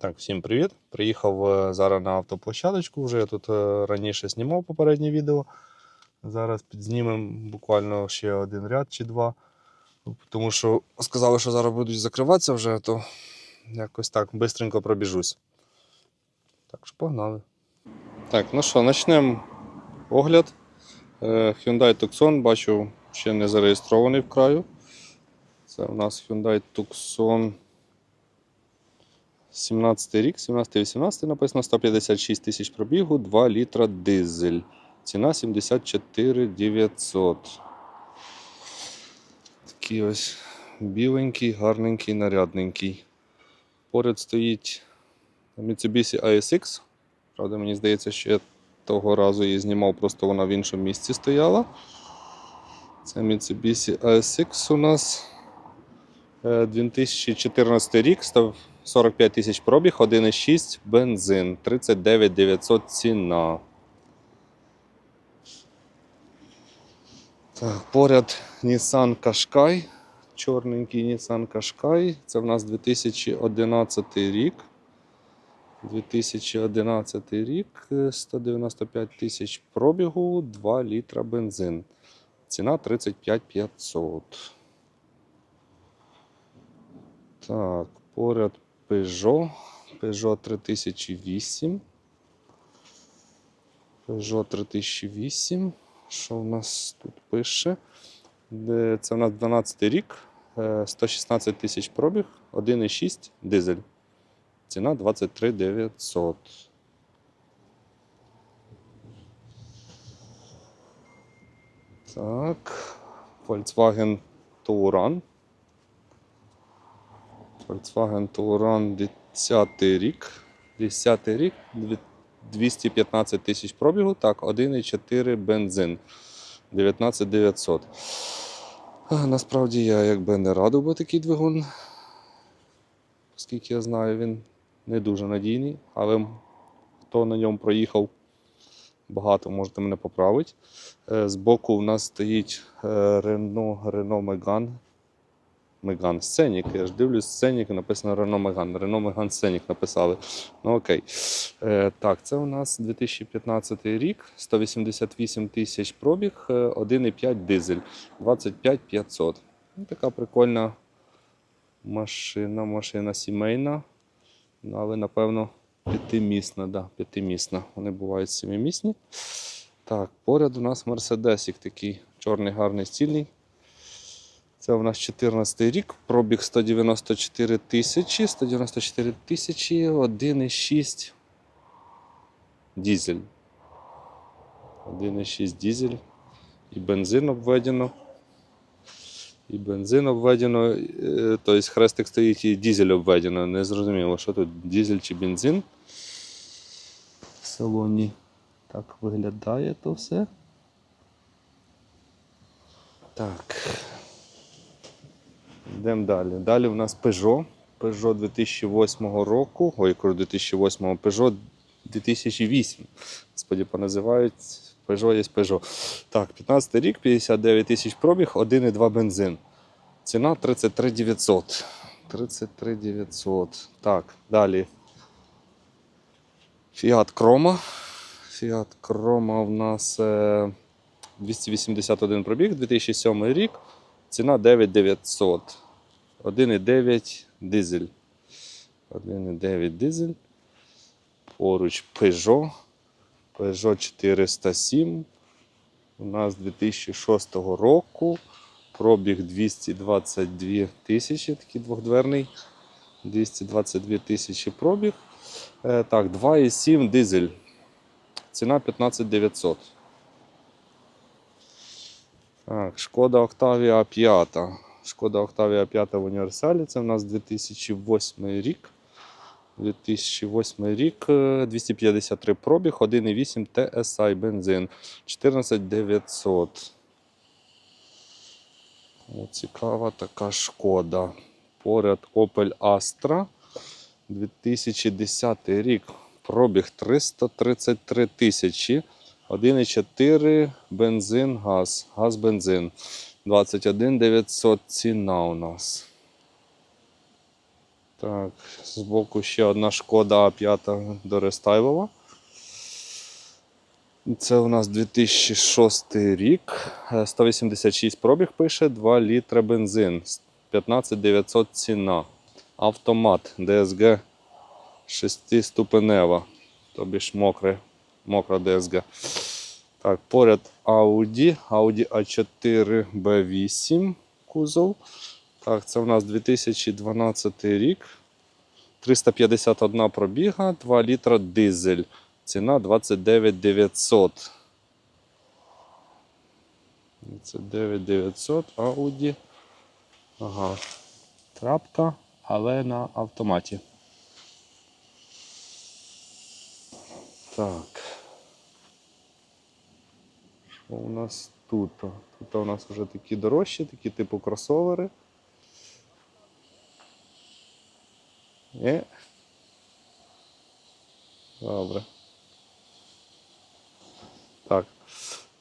Так, всім привіт. Приїхав е, зараз на автоплощадочку. Вже я тут е, раніше знімав попереднє відео. Зараз підзнімемо буквально ще один ряд чи два. Тому що сказали, що зараз будуть закриватися вже, то якось так бистренько пробіжусь. Так що погнали. Так, ну що, почнемо огляд. Е, Hyundai Tucson, бачу, ще не зареєстрований в краю. Це у нас Hyundai Tucson 17 рік, 17-18 написано 156 тисяч пробігу, 2 літра дизель. Ціна 74 900. Такий ось біленький, гарненький, нарядненький. Поряд стоїть Mitsubishi ASX. Правда, мені здається, що я того разу її знімав, просто вона в іншому місці стояла. Це Mitsubishi ASX у нас. Е, 2014 рік став 45 тисяч пробіг, 1,6 бензин, 39 900 ціна. Так, поряд Nissan Qashqai. Чорненький Nissan Qashqai. Це в нас 2011 рік. 2011 рік, е, 195 тисяч пробігу, 2 літра бензин. Ціна 35 500. Так, поряд Peugeot. Peugeot 3008. Peugeot 3008. Що в нас тут пише? Це в нас 12 рік, е, 116 тисяч пробіг, 1,6 дизель. Ціна 23 900. Так, Volkswagen Touran. Volkswagen Touran 10 рік. 10 рік, 215 тисяч пробігу. Так, 1,4 бензин. 19 900. А, Насправді я якби не радив би такий двигун. Оскільки я знаю, він не дуже надійний, але хто на ньому проїхав багато, можете мене поправити. Е, Збоку в нас стоїть е, Renault, Renault Megane. Megane Scenic. Я ж дивлюсь Scenic, написано Renault Megane. Renault Megane Scenic написали. Ну окей. Е, так, це у нас 2015 рік, 188 тисяч пробіг, е, 1,5 дизель, 25 500. Ну, така прикольна машина, машина сімейна. Ну, але, напевно, п'ятимісна, да, п'ятимісна. Вони бувають семимісні. Так, поряд у нас Мерседесик такий чорний, гарний, стільний. Це у нас 14 рік, пробіг 194 тисячі, 194 тисячі, 1,6 дізель. 1,6 дізель. І бензин обведено. І бензин обведено, е, тобто хрестик стоїть і дізель обведено. Не зрозуміло, що тут дізель чи бензин. В салоні так виглядає то все. Так. Йдемо далі. Далі у нас Peugeot. Peugeot 2008 року. Ой, кажу 2008 Peugeot 2008. Господі, поназивають. Peugeot є Peugeot. Так, 15 рік, 59 тисяч пробіг, 1,2 бензин. Ціна 33 900. 33 900. Так, далі. Fiat Croma. Fiat Croma в нас е, 281 пробіг, 2007 рік. Ціна 9900. 1,9 дизель. 1,9 дизель. Поруч Peugeot. Peugeot 407. У нас 2006 року. Пробіг 222 тисячі, такий двохдверний. 222 тисячі пробіг. Е, так, 2,7 дизель. Ціна 15 900. Так, Шкода Octavia 5. Шкода Octavia 5 в універсалі. Це в нас 2008 рік. 2008 рік, е, 253 пробіг, 1,8 TSI бензин, 14 900. О, цікава така шкода. Поряд Opel Astra. 2010 рік. Пробіг 333 тисячі. 1,4 бензин, газ. Газ бензин. 21 900 ціна у нас. Так, збоку ще одна шкода А5 до рестайлова. Це у нас 2006 рік. Е, 186 пробіг пише, 2 літра бензин. 15900 ціна. Автомат DSG 6-ступенева. Тобі ж мокре, мокра DSG. Так, поряд Audi, Audi A4 B8 кузов. Так, це у нас 2012 рік. 351 пробіга, 2 літра дизель. Ціна 29 900. 29 900 Audi. Ага. Трапка, але на автоматі. Так. У нас тут? Тут у нас вже такі дорожчі, такі типу кросовери. Є. Добре. Так.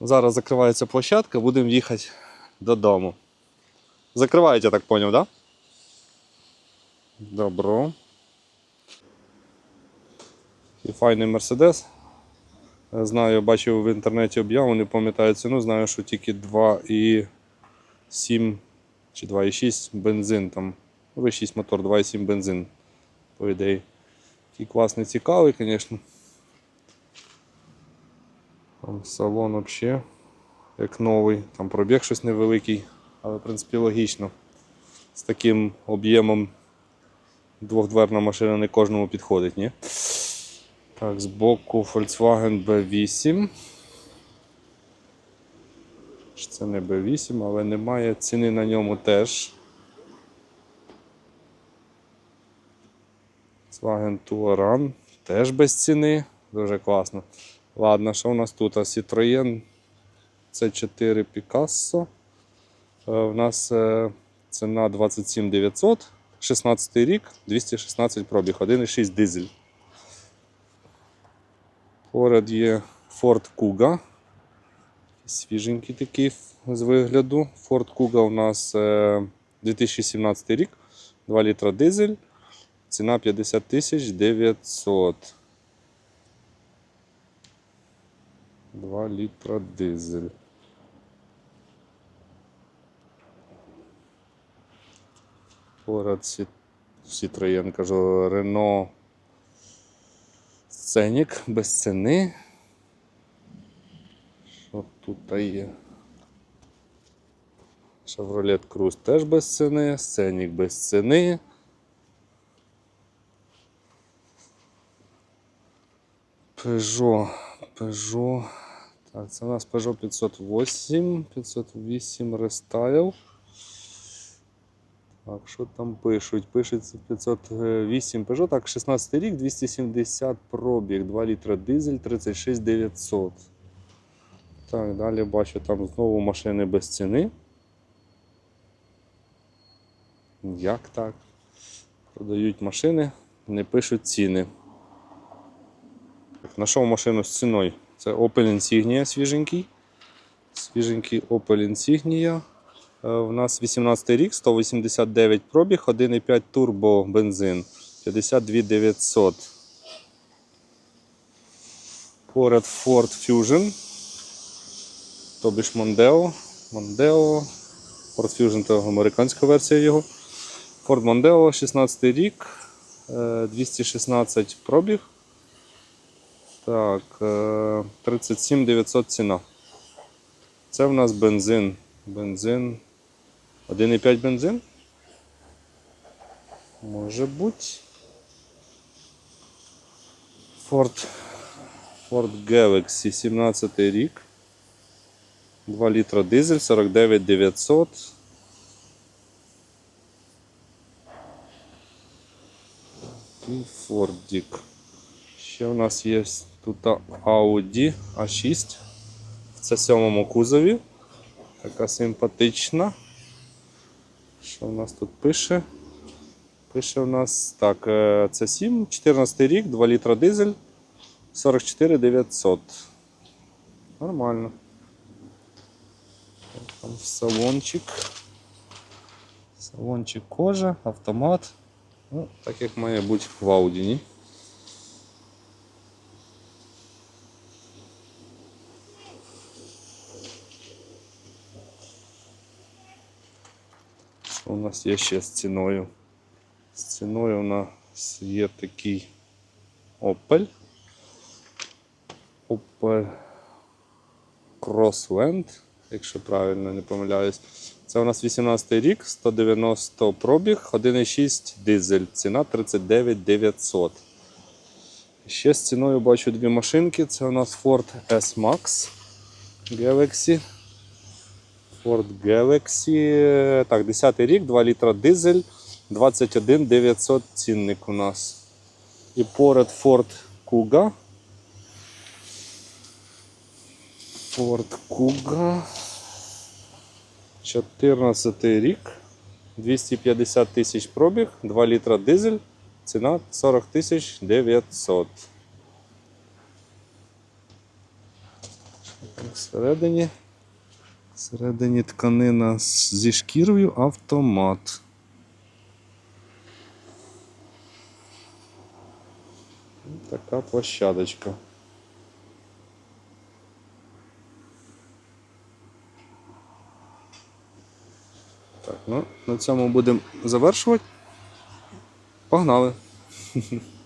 Зараз закривається площадка, будемо їхати додому. Закривають, я так зрозумів, так? Да? Добро. І файний Мерседес. Знаю, бачив в інтернеті об'яву, не пам'ятаю ціну, знаю, що тільки 2,7 чи 2,6 бензин там. V6 мотор, 2,7 бензин, по ідеї. Такий класний, цікавий, звісно. Там салон взагалі як новий, там пробіг щось невеликий, але в принципі логічно. З таким об'ємом двохдверна машина не кожному підходить, ні? Так, збоку Volkswagen B8. Це не B8, але немає ціни на ньому теж. Volkswagen Touran теж без ціни. Дуже класно. Ладно, що у нас тут? А Citroën C4 Picasso. Е, У нас е, ціна 27 900, 16 рік, 216 пробіг, 1,6 дизель. Поряд є Ford Kuga. Свіженький такий з вигляду. Ford Kuga у нас е, 2017 рік, 2 літра дизель. Ціна 50 тисяч 900. 2 літра дизель. Поряд Citroën, кажу, Renault Сценік без ціни. Що тут є? Chevrolet Cruze теж без ціни, Сценік без ціни. Peugeot, Peugeot. Так, це у нас Peugeot 508, 508 Restyle. Так, що там пишуть? Пишеться 508 Peugeot, так, 16 рік, 270 пробіг, 2 літра дизель, 36 900. Так, далі бачу там знову машини без ціни. Як так? Продають машини, не пишуть ціни. Так, Нашов машину з ціною. Це Opel Insignia свіженький. Свіженький Opel Insignia. Е, У нас 18 рік, 189 пробіг, 1,5 турбо бензин, 52 900. Поряд Ford Fusion. Тобі ж Mondeo. Mondeo. Ford Fusion це американська версія його. Ford Mondeo, 16 рік, е, 216 пробіг. Так, е, 37 900 ціна. Це в нас бензин. Бензин. 1,5 бензин? Може бути. Ford, Ford Galaxy 17 рік. 2 літра дизель, 49 900. І Фордік. Ще у нас є тут Audi A6 в це сьомому кузові. Така симпатична. Що в нас тут пише? Пише у нас так, е, це 7, 14 рік, 2 літра дизель, 44 900. Нормально. Там салончик. Салончик кожа, автомат. Ну, так як має бути в Аудіні. У нас є ще з ціною? З ціною у нас є такий Opel. Opel Crossland, якщо правильно не помиляюсь. Це у нас 18 рік, 190 пробіг, 1,6 дизель, ціна 39 900. Ще з ціною бачу дві машинки. Це у нас Ford S-Max Galaxy. Ford Galaxy. Так, 10 рік, 2 літра дизель, 21 900 цінник у нас. І поряд Ford Kuga. Ford Kuga. 14 рік. 250 тисяч пробіг, 2 літра дизель, ціна 40 тисяч 900. Всередині, всередині тканина зі шкірою автомат. Така площадочка. Так, ну, на цьому будемо завершувати. Погнали.